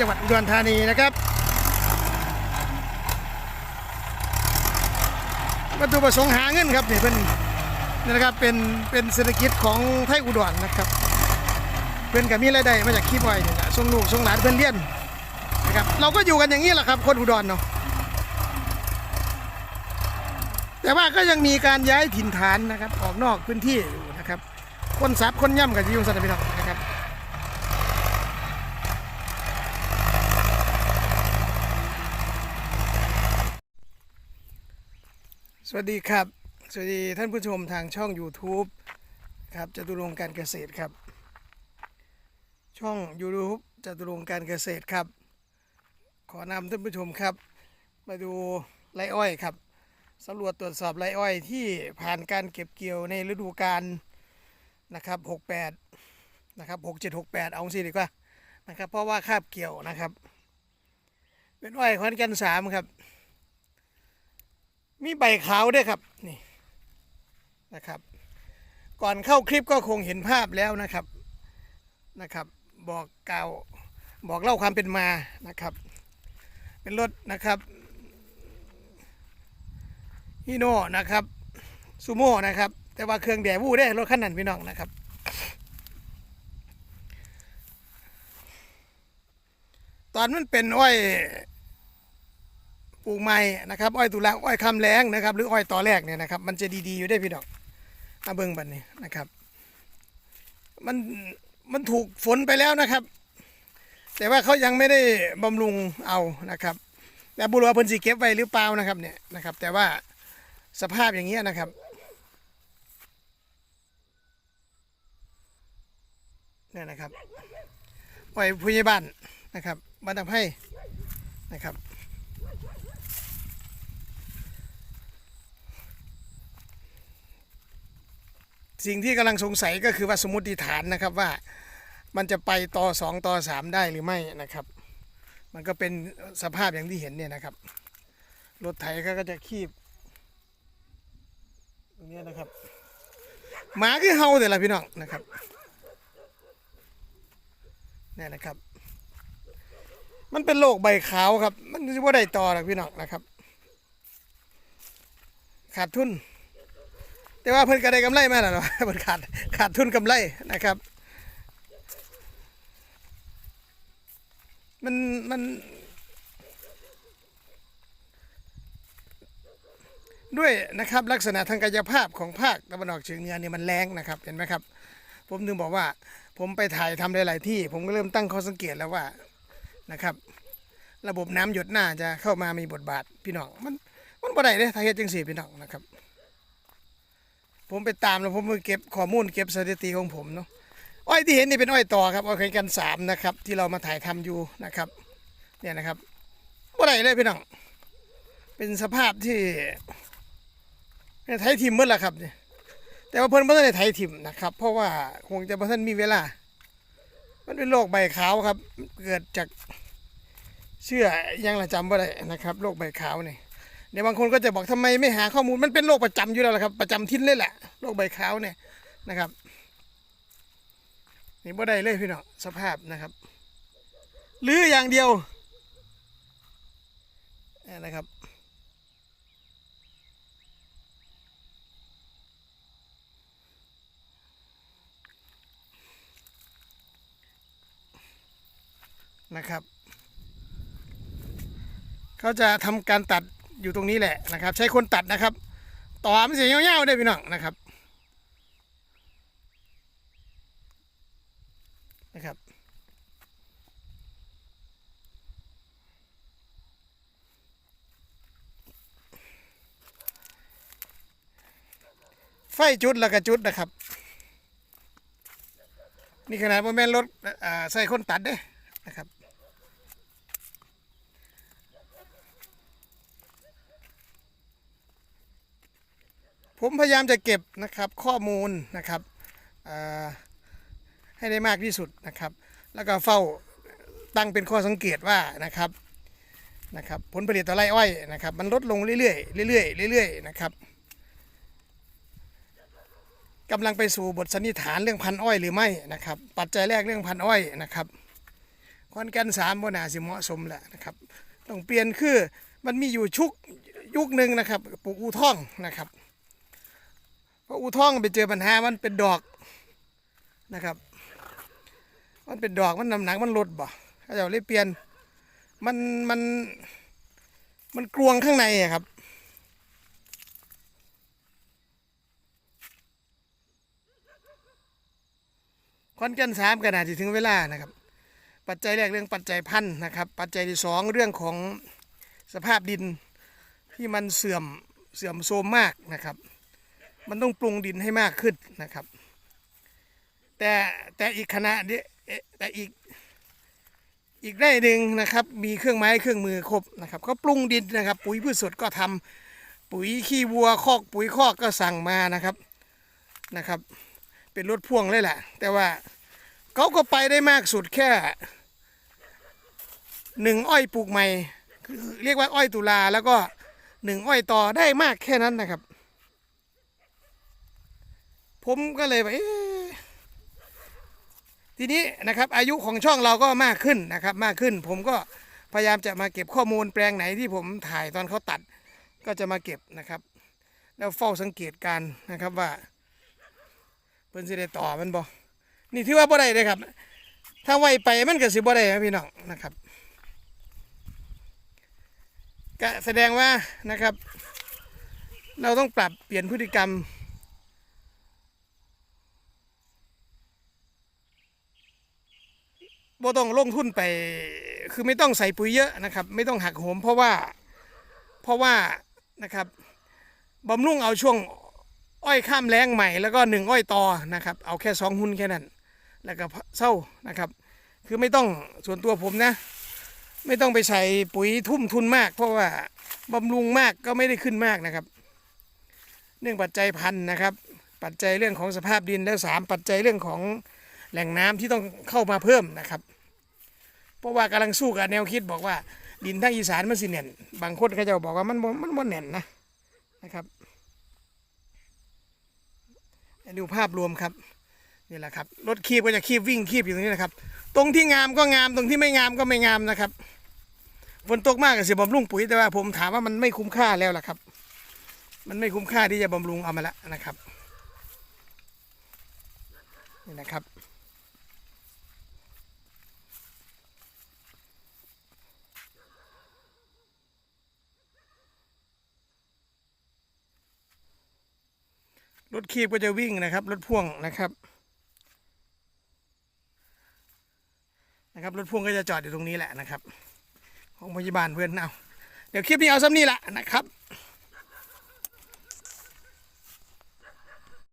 จังหวัดอุดรธานีนะครับ วัตถุประสงค์หาเงินครับนี่เป็นนะครับเป็นเป็นเศรษฐกิจของไทยอุดรนะครับเพื่อนกับมีรายได้มาจากคลิปไว้นี่แหละส่งลูกส่งหลานเพื่อนเรียนนะครับเราก็อยู่กันอย่างนี้แหละครับ คนอุดรเนาะแต่ว่าก็ยังมีการย้ายถิ่นฐานนะครับ ออกนอกพื้นที่อยู่นะครับ คนซับคนย่ำกับที่ยุงสัตว์พิทักษ์นะครับส วัสดีครับ สวัสดีท่านผู้ชมทางช่อง YouTube ครับจตุรงการเกษตรครับ ช่อง YouTube จตุรงการเกษตรครับ ขอนำท่านผู้ชมครับ มาดูไรอ้อยครับสำรวจตรวจสอบไรอ้อยที่ผ่านการเก็บเกี่ยวในฤดูกาลนะครับ 68 นะครับ 6768 เอาสิดีกว่านะครับ เพราะว่าคาบเกี่ยวนะครับ เป็นอ้อยขอนแกันสามครับ มีใบขาวด้วยครับนี่นะครับ ก่อนเข้าคลิปก็คงเห็นภาพแล้วนะครับนะครับ บอกกล่าวบอกเล่าความเป็นมานะครับ เป็นรถนะครับฮีโน่นะครับซูโม่นะครับ แต่ว่าเครื่องแดวูได้รถคันนั้นพี่น้องนะครับตอนมันเป็นอ้อย ปลูกใหม่นะครับอ้อยตุลาอ้อยคำแรงนะครับหรืออ้อยต่อแรกเนี่ยนะครับมันจะดีๆอยู่ได้พี่ดอกอาเบิงบันนี้นะครับ มันมันถูกฝนไปแล้วนะครับ แต่ว่าเขายังไม่ได้บำรุงเอานะครับ แต่บุรุษว่าเพิ่นสีเก็บไว้หรือเปล่านะครับเนี่ยนะครับ แต่ว่าสภาพอย่างเงี้ยนะครับเนี่ยนะครับอ้อยผู้ใหญ่บ้านนะครับบ้าทำให้นะครับ สิ่งที่กำลังสงสัยก็คือว่าสมมติฐานนะครับว่ามันจะไปต่อสองต่อสามได้หรือไม่นะครับ มันก็เป็นสภาพอย่างที่เห็นเนี่ยนะครับ รถไถเขาก็จะคีบตรงนี้นะครับ หมาคือเฮาแต่ละพี่น้องนะครับนี่นะครับ มันเป็นโรคใบขาวครับ มันจะว่าได้ต่อหรอกพี่น้องนะครับ ขาดทุน แต่ว่าเพิ่นก็ได้กำไรมาแล้วเนาะเพิ่นขาดขาดทุนกำไรนะครับ มันมันด้วยนะครับลักษณะทางกายภาพของภาคตะวันออกเฉียงเหนือเนี่ยมันแรงนะครับเห็นไหมครับ ผมถึงบอกว่า ผมไปถ่ายทำหลาย ๆ ที่ ผมก็เริ่มตั้งข้อสังเกตแล้วว่านะครับ ระบบน้ำหยดหน้าจะเข้ามามีบทบาทพี่น้องมันมันบ่ได้เลยถ้าเฮ็ดจังซี่พี่น้องนะครับ ผมไปตามแล้วผมไปเก็บข้อมูลเก็บสถิติของผมเนาะอ้อยที่เห็นนี่เป็นอ้อยต่อครับอ้อยแข่งกันสามนะครับที่เรามาถ่ายทำอยู่นะครับเนี่ยนะครับบ่ได้เลยพี่น้องเป็นสภาพที่ไทยทิมเมื่อละครับเนี่ยแต่ว่าเพิ่นไม่ได้ไทยทิมนะครับ เพราะว่าคงจะบ่ทันมีเวลา มันเป็นโรคใบขาวครับ เกิดจากเชื่อยังละจำบ่ได้นะครับโรคใบขาวเนี่ เดี๋ยวบางคนก็จะบอกทำไมไม่หาข้อมูลมันเป็นโรคประจำอยู่แล้วละครับ ประจำทิ้นเลยแหละโรคใบขาวเนี่ยนะครับ นี่บ่ได้เลยพี่น้องสภาพนะครับหรืออย่างเดียวนี่นะครับนะครับ เขาจะทำการตัด อยู่ตรงนี้แหละนะครับ ใช้คนตัดนะครับ ต่อมันเสียงยวๆได้พี่น้องนะครับนะครับไฟจุดแล้วก็จุดนะครับ นี่ขนาดว่าแม่นรถใส่คนตัดเด้นะครับ ผมพยายามจะเก็บนะครับข้อมูลนะครับให้ได้มากที่สุดนะครับ แล้วก็เฝ้าตั้งเป็นข้อสังเกตว่านะครับนะครับผลผลิตต่อไร่อ้อยนะครับ มันลดลงเรื่อยๆเรื่อยๆเรื่อยๆนะครับกำลังไปสู่บทสันนิษฐานเรื่องพันอ้อยหรือไม่นะครับ ปัจจัยแรกเรื่องพันอ้อยนะครับคอนแกนสามบนาสิเหมาะสมแหละนะครับต้องเปลี่ยนคือมันมีอยู่ชุกยุคหนึ่งนะครับปลูกอูท่องนะครับ เพราะอูท่องไปเจอปัญหามันเป็นดอกนะครับ มันเป็นดอกมันน้ำหนักมันลดบ่เขาจะเลยเปลี่ยนมันมันมันกลวงข้างในครับคอนแกนสามก็น่าจะถึงเวลานะครับ ปัจจัยแรกเรื่องปัจจัยพันธุ์นะครับ ปัจจัยที่สองเรื่องของสภาพดินที่มันเสื่อมเสื่อมโทรมมากนะครับ มันต้องปรุงดินให้มากขึ้นนะครับ แต่แต่อีกขณะนี้แต่อีกอีกได้หนึ่งนะครับ มีเครื่องไม้เครื่องมือครบนะครับ ก็ปรุงดินนะครับ ปุ๋ยพืชสดก็ทำปุ๋ยขี้วัวคอกปุ๋ยคอกก็สั่งมานะครับนะครับ เป็นรถพ่วงเลยแหละ แต่ว่าเขาก็ไปได้มากสุดแค่หนึ่งอ้อยปลูกใหม่คือเรียกว่าอ้อยตุลาแล้วก็หนึ่งอ้อยต่อได้มากแค่นั้นนะครับ ผมก็เลยว่าเอ๊ะทีนี้นะครับ อายุของช่องเราก็มากขึ้นนะครับ มากขึ้น ผมก็พยายามจะมาเก็บข้อมูลแปลงไหนที่ผมถ่ายตอนเขาตัด ก็จะมาเก็บนะครับ แล้วเฝ้าสังเกตการนะครับว่าเพิ่นสิได้ต่อมันบ่นี่ถือว่าบ่ได้เลยครับ ถ้าไวไปมันก็สิบ่ได้ครับพี่น้องนะครับก็แสดงว่านะครับ เราต้องปรับเปลี่ยนพฤติกรรม บ่ต้องลงทุนไป คือไม่ต้องใส่ปุ๋ยเยอะนะครับ ไม่ต้องหักโหมเพราะว่าเพราะว่านะครับบำรุงเอาช่วงอ้อยข้ามแรงใหม่แล้วก็หนึ่งอ้อยต่อนะครับ เอาแค่สองหุ้นแค่นั้น แล้วก็เศร้านะครับ คือไม่ต้องส่วนตัวผมนะ ไม่ต้องไปใส่ปุ๋ยทุ่มทุนมาก เพราะว่าบำรุงมากก็ไม่ได้ขึ้นมากนะครับ เรื่องปัจจัยพันธุ์นะครับ ปัจจัยเรื่องของสภาพดินแล้วสามปัจจัยเรื่องของแหล่งน้ำที่ต้องเข้ามาเพิ่มนะครับ เพราะว่ากำลังสู้กับแนวคิดบอกว่า ดินทางอีสานมันสิแน่นบางคนเขาจะบอกว่ามันบ่มันบ่แน่นนะนะครับดูภาพรวมครับนี่แหละครับรถคีบก็จะคีบวิ่งคีบอยู่ตรงนี้นะครับ ตรงที่งามก็งามตรงที่ไม่งามก็ไม่งามนะครับฝนตกมากกับสิบำรุงปุ๋ยแต่ว่าผมถามว่ามันไม่คุ้มค่าแล้วล่ะครับ มันไม่คุ้มค่าที่จะบำรุงเอามาละนะครับนี่นะครับ รถคีบก็จะวิ่งนะครับ รถพ่วงนะครับ นะครับ รถพ่วงก็จะจอดอยู่ตรงนี้แหละนะครับ ของพยาบาลเพื่อนเอาเดี๋ยวคลิปนี้เอาซ้ำนี่แหละนะครับ